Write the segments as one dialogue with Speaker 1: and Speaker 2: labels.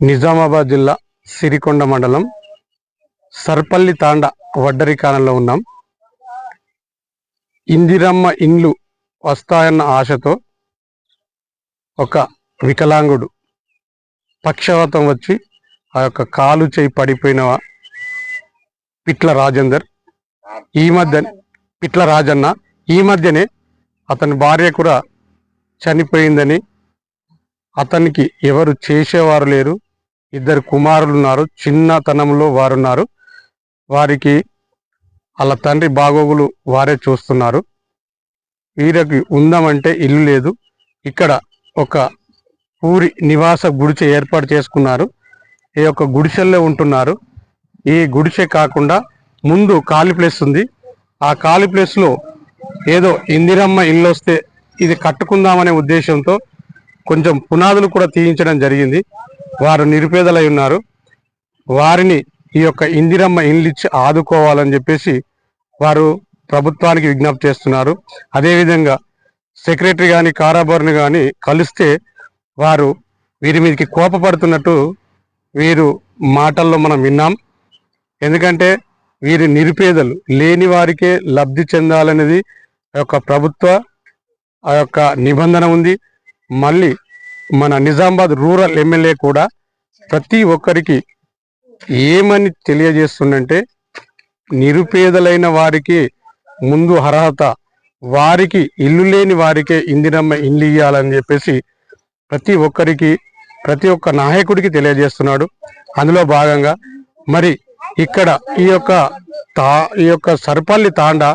Speaker 1: నిజామాబాద్ జిల్లా సిరికొండ మండలం సర్పల్లి తాండ వడ్డరికానంలో ఉన్నాం. ఇందిరమ్మ ఇండ్లు వస్తాయన్న ఆశతో ఒక వికలాంగుడు పక్షవాతం వచ్చి ఆ యొక్క కాలు చేయి పడిపోయిన పిట్ల రాజేందర్ ఈ మధ్య పిట్ల రాజన్న ఈ మధ్యనే అతని భార్య కూడా చనిపోయిందని అతనికి ఎవరు చేసేవారు లేరు. ఇద్దరు కుమారులు ఉన్నారు చిన్నతనంలో వారున్నారు. వారికి వాళ్ళ తండ్రి బాగోగులు వారే చూస్తున్నారు. వీరికి ఉందామంటే ఇల్లు లేదు. ఇక్కడ ఒక పూరి నివాస గుడిసె ఏర్పాటు చేసుకున్నారు. ఈ యొక్క గుడిసెల్లో ఉంటున్నారు. ఈ గుడిసె కాకుండా ముందు ఖాళీ ప్లేస్ ఉంది. ఆ ఖాళీ ప్లేస్లో ఏదో ఇందిరమ్మ ఇల్లు వస్తే ఇది కట్టుకుందామనే ఉద్దేశంతో కొంచెం పునాదులు కూడా తీయించడం జరిగింది. వారు నిరుపేదలై ఉన్నారు. వారిని ఈ యొక్క ఇందిరమ్మ ఇల్లు ఇచ్చి ఆదుకోవాలని చెప్పేసి వారు ప్రభుత్వానికి విజ్ఞప్తి చేస్తున్నారు. అదేవిధంగా సెక్రటరీ కానీ కారాబర్ని కానీ కలిస్తే వారు వీరి మీదకి కోపపడుతున్నట్టు వీరు మాటల్లో మనం విన్నాం. ఎందుకంటే వీరి నిరుపేదలు లేని వారికే లబ్ధి చెందాలనేది ఆ యొక్క ప్రభుత్వ ఆ యొక్క నిబంధన ఉంది. మళ్ళీ మన నిజామాబాద్ రూరల్ ఎమ్మెల్యే కూడా ప్రతి ఒక్కరికి ఏమని తెలియజేస్తుందంటే నిరుపేదలైన వారికి ముందు అర్హత వారికి ఇల్లు లేని వారికే ఇందిరమ్మ ఇల్లు ఇవ్వాలని చెప్పేసి ప్రతి ఒక్కరికి ప్రతి ఒక్క నాయకుడికి తెలియజేస్తున్నాడు. అందులో భాగంగా మరి ఇక్కడ ఈ యొక్క తా ఈ యొక్క సర్పల్లి తాండా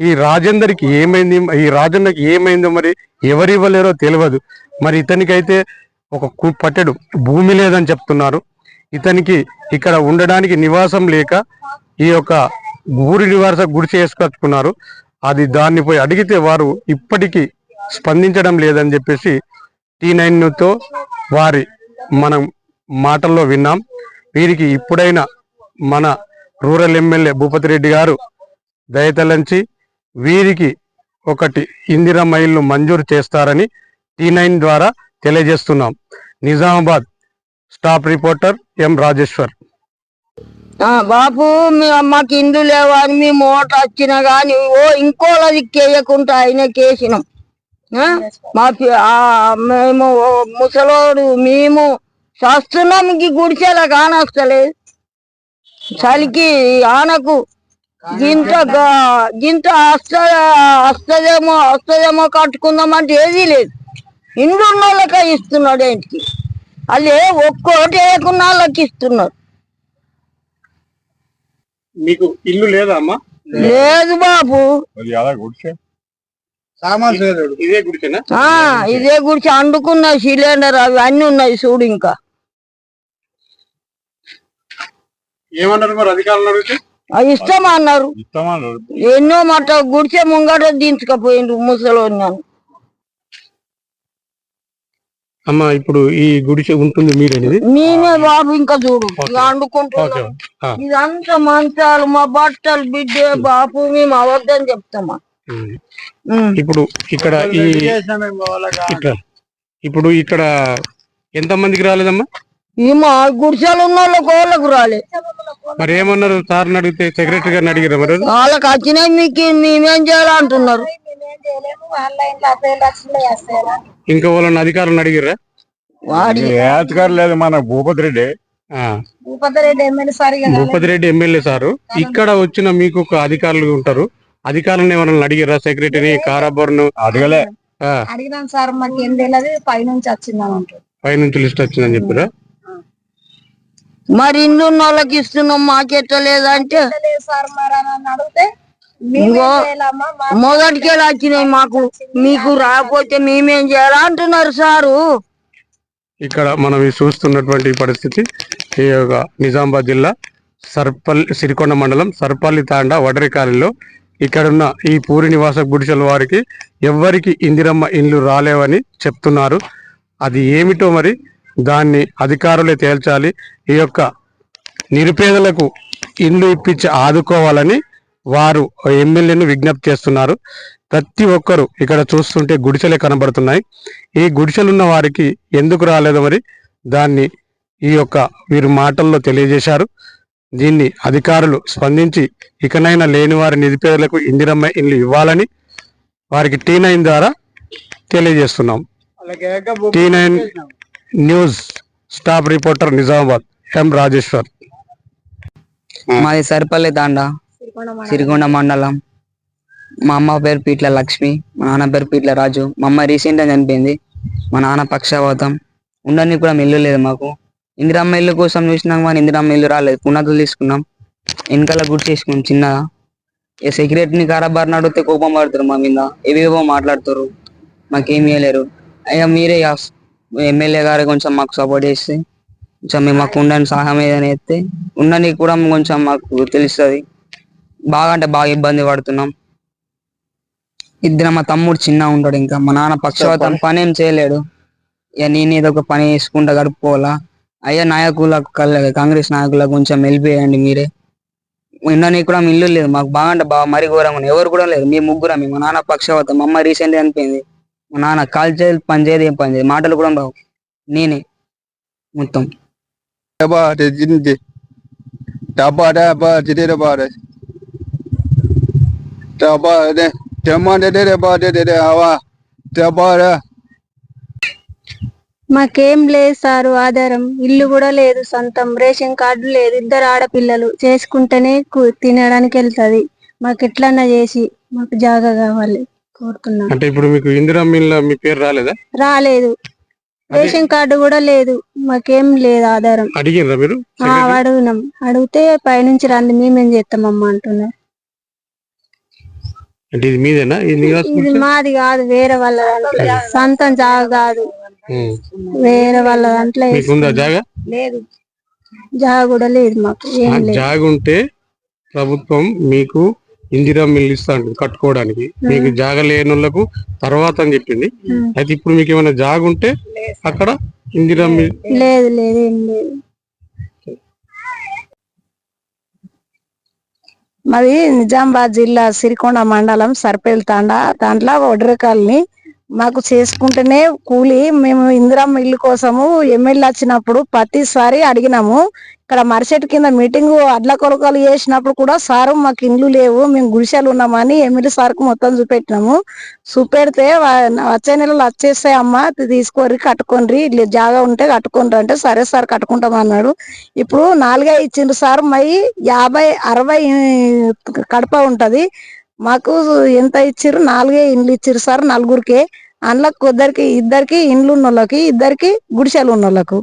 Speaker 1: ఈ రాజేందర్కి ఏమైంది ఈ రాజన్నకి ఏమైందో మరి ఎవరు ఇవ్వలేరో తెలియదు. మరి ఇతనికైతే ఒక కు- పట్టెడు భూమి లేదని చెప్తున్నారు. ఇతనికి ఇక్కడ ఉండడానికి నివాసం లేక ఈ యొక్క ఊరి నివాస గుడిసె వేసుకొచ్చుకున్నారు అది దాన్ని పోయి అడిగితే వారు ఇప్పటికీ స్పందించడం లేదని చెప్పేసి టీ నైన్తో వారి మనం మాటల్లో విన్నాం. వీరికి ఇప్పుడైనా మన రూరల్ ఎమ్మెల్యే భూపతి రెడ్డి గారు దయతలంచి వీరికి ఒకటి ఇందిర మైళ్ళు మంజూరు చేస్తారని టీ నైన్ ద్వారా తెలియజేస్తున్నాం. Nizamabad staff reporter M Rajeshwar.
Speaker 2: ఆ, బాపు మీ అమ్మకి ఇండ్లు లేవని మీ మూట వచ్చినా గాని ఓ ఇంకోలా దిక్కేయకుండా ఆయన కేసినం. మా ఆ, మేము ముసలోడు మేము చస్తున్నాం గుడిసేలా కానొస్తలేదు చలికి ఆనకు గింత గా- గింత వస్త వస్తదేమో వస్తదేమో కట్టుకుందామంటే ఏదీ లేదు. ఇండ్లు ఉన్న వాళ్ళకే ఇస్తున్నాడు ఏంటికి వాళ్ళు ఒక్కోటి వేయకున్న వాళ్ళకి ఇస్తున్నారు.
Speaker 1: మీకు ఇల్లు లేదా అమ్మా?
Speaker 2: లేదు బాబు.
Speaker 1: ఇదే గుడిసేనా?
Speaker 2: ఆ ఇదే గురించి అండుకున్న సిలిండర్ అవి అన్ని ఉన్నాయి చూడు ఇంకా.
Speaker 1: ఏమన్నారు మరి అధికారులు అడిగితే?
Speaker 2: అవి ఇస్తామన్నారు ఎన్నో మాట గుడిసె ముంగట దించకపోయిండ్రు ముసలోని నన్ను.
Speaker 1: అమ్మ ఇప్పుడు ఈ గుడిసె ఉంటుంది మీరనేది
Speaker 2: మేమే బాబు ఇంకా చూడు
Speaker 1: ఆ,
Speaker 2: ఇదంతా మంచాలు మా బట్టలు బిడ్డే బాపు మేము అవద్దని చెప్తామా.
Speaker 1: ఇప్పుడు ఇక్కడ ఈ ఇక్కడ ఇప్పుడు ఇక్కడ ఎంత మందికి రాలేదమ్మా?
Speaker 2: ఈ మా గుడిసెలు ఉన్న వాళ్ళకి వాళ్ళకు రాలే.
Speaker 1: మరి ఏమన్నారు సార్ని అడిగితే సెక్రటరీ గారిని అడిగారా మరి?
Speaker 2: వాళ్ళకి వచ్చినాయి మీకు మేమేం చేయాలంటున్నారు
Speaker 1: ఇంకా వాళ్ళని అధికారులను అడిగారా
Speaker 2: వాడి
Speaker 3: అధికారం లేదు మన భూపతి రెడ్డి.
Speaker 1: భూపతి రెడ్డి ఎమ్మెల్యే సారు ఇక్కడ వచ్చిన మీకు ఒక అధికారులు ఉంటారు. అధికారులను ఎవరైనా అడిగారా సెక్రటరీ కారాబోర్ను?
Speaker 3: అడగలే.
Speaker 4: అడిగినాం సార్ మాకు ఏం తెలియదు పైనుంచి వచ్చిందని
Speaker 1: పైనుంచి లిస్ట్ వచ్చిందని చెప్పారా
Speaker 2: మరి ఇల్లు వాళ్ళకి ఇస్తున్నాం మాకెట్ట లేదంటే?
Speaker 4: మొదటికే సార్
Speaker 2: వచ్చినాయి మాకు. మీకు రాకపోతే మేమేం చేయాలా అంటున్నారు సారు?
Speaker 1: ఇక్కడ మనం చూస్తున్నటువంటి పరిస్థితి ఈ యొక్క నిజామాబాద్ జిల్లా సర్పల్లి సిరికొండ మండలం సర్పల్లి తాండా వడరికాలిలో ఇక్కడున్న ఈ పూరి నివాస గుడిసెల వారికి ఎవ్వరికి ఇందిరమ్మ ఇండ్లు రాలేవని చెప్తున్నారు. అది ఏమిటో మరి దాన్ని అధికారులే తేల్చాలి. ఈ యొక్క నిరుపేదలకు ఇండ్లు ఇప్పించి ఆదుకోవాలని వారు ఎమ్మెల్యేను విజ్ఞప్తి చేస్తున్నారు. ప్రతి ఒక్కరు ఇక్కడ చూస్తుంటే గుడిసెలే కనబడుతున్నాయి. ఈ గుడిసెలున్న వారికి ఎందుకు రాలేదో మరి? దాన్ని ఈ యొక్క వీరి మాటల్లో తెలియజేశారు. దీన్ని అధికారులు స్పందించి ఇకనైనా లేని వారి నిరుపేదలకు ఇందిరమ్మ ఇల్లు ఇవ్వాలని వారికి టీ నైన్ ద్వారా తెలియజేస్తున్నాం. T nine news staff reporter Nizamabad M Rajeshwar.
Speaker 5: మాది సరిపల్లి తాండ సిరికొండ మండలం. మా అమ్మ పేరు పీట్ల లక్ష్మి మా నాన్న పేరు పీట్ల రాజు. మా అమ్మ రీసెంట్గా చనిపోయింది. మా నాన్న పక్షవాతం ఉండడానికి కూడా ఇల్లు లేదు మాకు. ఇందిరమ్మ ఇల్లు కోసం చూసినాం కానీ ఇందిరమ్మ ఇల్లు రాలేదు. పునాదులు తీసుకున్నాం. వెనకాల గుర్తు చేసుకున్నాం చిన్నగా. ఈ సెక్రటరీ ని కారాబారిని అడిగితే కోపం పడతారు మా మీద. ఏవేవో మాట్లాడుతారు. మాకేం ఇవ్వలేరు అయ్యా మీరే ఎమ్మెల్యే గారు కొంచెం మాకు సపోర్ట్ చేస్తే కొంచెం మేము మాకు ఉండని సహాయం ఏదైనా చేస్తే ఉండడానికి కూడా కొంచెం మాకు తెలుస్తుంది. బాగా అంటే బాగా ఇబ్బంది పడుతున్నాం. ఇద్దరు మా తమ్ముడు చిన్న ఉంటాడు ఇంకా మా నాన్న పక్షవాతం పని ఏం చేయలేడు. ఇక నేను ఏదో ఒక పని చేసుకుంటా గడుపుకోవాలా. అయ్యా నాయకులకు కల్- కాంగ్రెస్ నాయకులకు కొంచెం హెల్ప్ చేయండి మీరే. ఉండడానికి కూడా ఇల్లు లేదు మాకు. బాగా అంటే బాగా మరీ ఘోరంగా ఎవరు కూడా లేదు మీ ముగ్గురం మా నాన్న పక్షవాతం. మా అమ్మ రీసెంట్ చనిపోయింది. మా నాన్న కాల్ చేయదు పని చేయదు ఏం పని చేయదు. మాటలు కూడా రావు నేనే. మొత్తం.
Speaker 6: మాకేం లేదు సారు ఆధారం. ఇల్లు కూడా లేదు సొంతం. రేషన్ కార్డు లేదు ఇద్దరు ఆడపిల్లలు. చేసుకుంటేనే కు- తినడానికి వెళ్తది మాకు ఎట్లన్నా చేసి మాకు జాగా కావాలి. కోరుతున్నాం.
Speaker 1: అంటే ఇప్పుడు మీకు ఇందిరమ్మ ఇల్లు మీ పేరు రాలేదా?
Speaker 6: రాలేదు. రేషన్ కార్డు కూడా లేదు. మాకేం లేదు ఆధారం.
Speaker 1: అడిగిండ్రా మీరు?
Speaker 6: ఆ, అడుగునాం. అడిగితే పైనుంచి రండి మేమేం చేస్తామమ్మా అంటున్నారు.
Speaker 1: అంటే ఇది మీదేనా? ఈ నివాసం
Speaker 6: ఇది మాది కాదు వేరే వాళ్ళ దాంట్లో. సొంతం జాగా కాదు. వేరే వాళ్ళ దాంట్లో
Speaker 1: ఉందా జాగా?
Speaker 6: లేదు. జాగా కూడా లేదు మాకు. ఏం
Speaker 1: ఆ
Speaker 6: లేదు.
Speaker 1: జాగ ఉంటే ప్రభుత్వం మీకు ఇందిరమ్మ ఇల్లు ఇస్తా ఉంటుంది కట్టుకోవడానికి మీకు జాగ లేని వాళ్ళకు తర్వాత అని చెప్పింది. అయితే ఇప్పుడు మీకు ఏమైనా జాగ ఉంటే అక్కడ ఇందిరమ్మ ఇల్లు-
Speaker 6: లేదు లేదు
Speaker 7: మాది నిజామాబాద్ జిల్లా సిరికొండ మండలం సర్పేల్ తాండా దాంట్లో ఒడ్రకాలని మాకు చేసుకుంటేనే కూలి. మేము ఇందిరమ్మ ఇల్లు కోసము ఎమ్మెల్యే వచ్చినప్పుడు ప్రతిసారి అడిగినాము. ఇక్కడ మరిచెట్టు కింద మీటింగ్ అడ్ల కొలకలు చేసినప్పుడు కూడా సారు మాకు ఇండ్లు లేవు మేము గుడిసెలు ఉన్నామని ఎమ్మెల్యే సార్కు మొత్తం చూపెట్టినాము. చూపెడితే వచ్చే నెలలో వచ్చేస్తాయి అమ్మ తీసుకోరి కట్టుకోండి జాగా ఉంటే కట్టుకోండి అంటే సరే సార్ కట్టుకుంటాం అన్నాడు. ఇప్పుడు నాలుగే ఇచ్చిండ్రు సార్ మై యాభై అరవై కడప ఉంటది. మాకు ఎంత ఇచ్చిర్రు? నాలుగే ఇండ్లు ఇచ్చిర్రు సార్ నలుగురికే. అందులో కొద్దరికి ఇద్దరికి ఇండ్లు ఉన్న వాళ్ళకి ఇద్దరికి గుడిసెలు ఉన్న వాళ్ళకు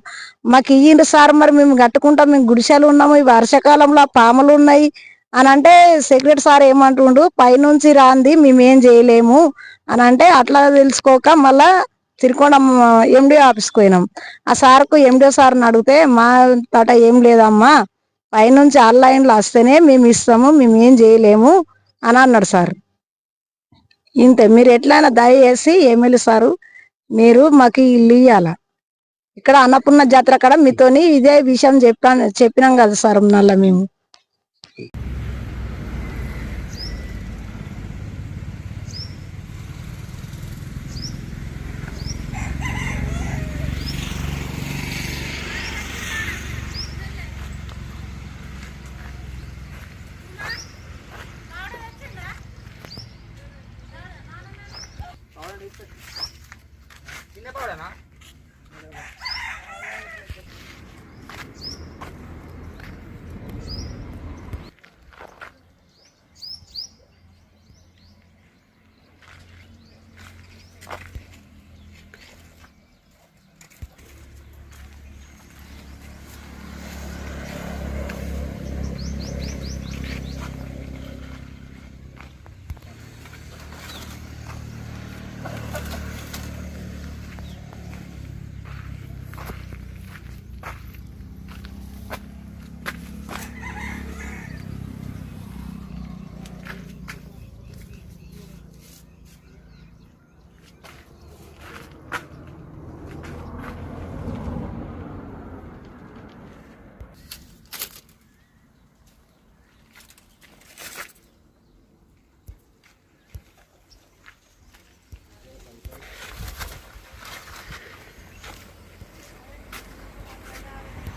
Speaker 7: మాకు ఇయ్యండి సార్ మరి మేము కట్టుకుంటాం మేము గుడిసెలు ఉన్నాము ఈ వర్షాకాలంలో పాములు ఉన్నాయి అని అంటే సెక్రటరీ సార్ ఏమంటుండు పైనుంచి రాంది మేమేం చేయలేము అని అంటే అట్లా తెలుసుకోక మళ్ళా తిరుకొండ ఎండిఓ ఆఫీస్కి పోయినాం. ఆ సార్కు ఎండిఓ సార్ని అడిగితే మా తట ఏం లేదమ్మా పైనుంచి ఆన్లైన్లో వస్తేనే మేము ఇస్తాము మేము ఏం చేయలేము అని అన్నాడు సార్. ఇంతే. మీరు ఎట్లయినా దయచేసి ఎమ్మెల్యే సారు మీరు మాకు ఇల్లు ఇయ్యాల. ఇక్కడ అన్నపూర్ణ జాతర కాడ మీతోని ఇదే విషయం చెప్పాను చెప్పినాం కదా సార్ నల్ల మేము.